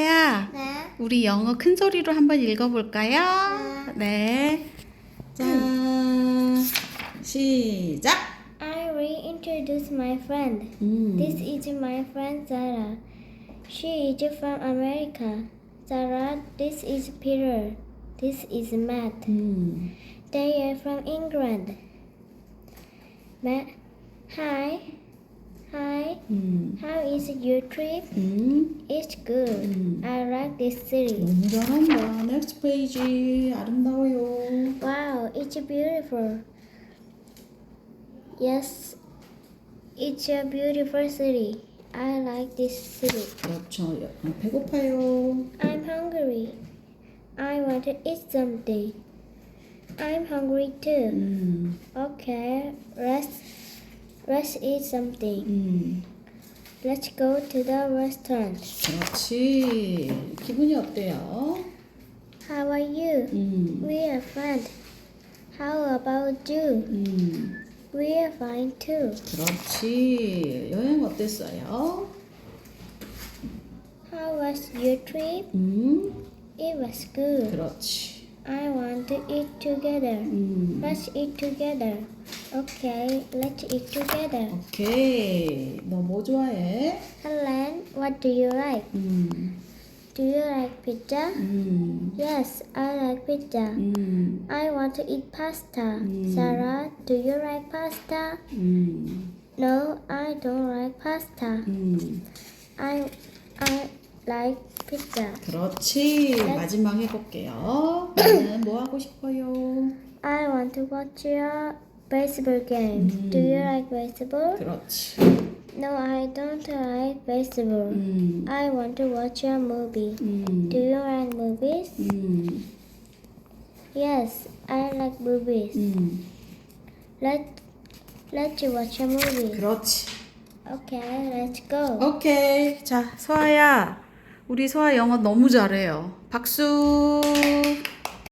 야, 네. 우리 영어 큰 소리로 한번 읽어볼까요? 네. 자, 시작. I reintroduce my friend. 음. This is my friend Sarah. She is from America. Sarah, this is Peter. This is Matt. 음. They are from England. Matt, hi. Hi. 음. How is your trip? 음. It's good. 음. I like this city. 너무 잘한다. 넥스트 페이지 아름다워요. Wow, it's beautiful. Yes, it's a beautiful city. I like this city. 그렇죠. 어, 배고파요. I'm hungry. I want to eat something. I'm hungry too. 음. Okay, let's let's eat something. 음. Let's go to the restaurant. 그렇지. 기분이 어때요? How are you? 음. We are fine. How about you? 음. We are fine too. 그렇지. 여행 어땠어요? How was your trip? 음. It was good. 그렇지. I want to eat together. 음. Let's eat together. Okay, let's eat together. 오케이. 너 뭐 좋아해? Helen, what do you like? 음. Do you like pizza? 음. Yes, I like pizza. 음. I want to eat pasta. Mm. Sarah, do you like pasta? 음. No, I don't like pasta. 음. I I like pizza. 그렇지. 네. 마지막 해볼게요. 너는 뭐 하고 싶어요? I want to watch a baseball game. Mm. Do you like baseball? 그렇지. No, I don't like baseball. 음. I want to watch a movie. 음. Do you like movies? 음. Yes, I like movies. 음. Let Let's watch a movie. 그렇지. Okay, let's go. 오케이. 자, 소아야. 우리 소아 영어 너무 잘해요. 박수.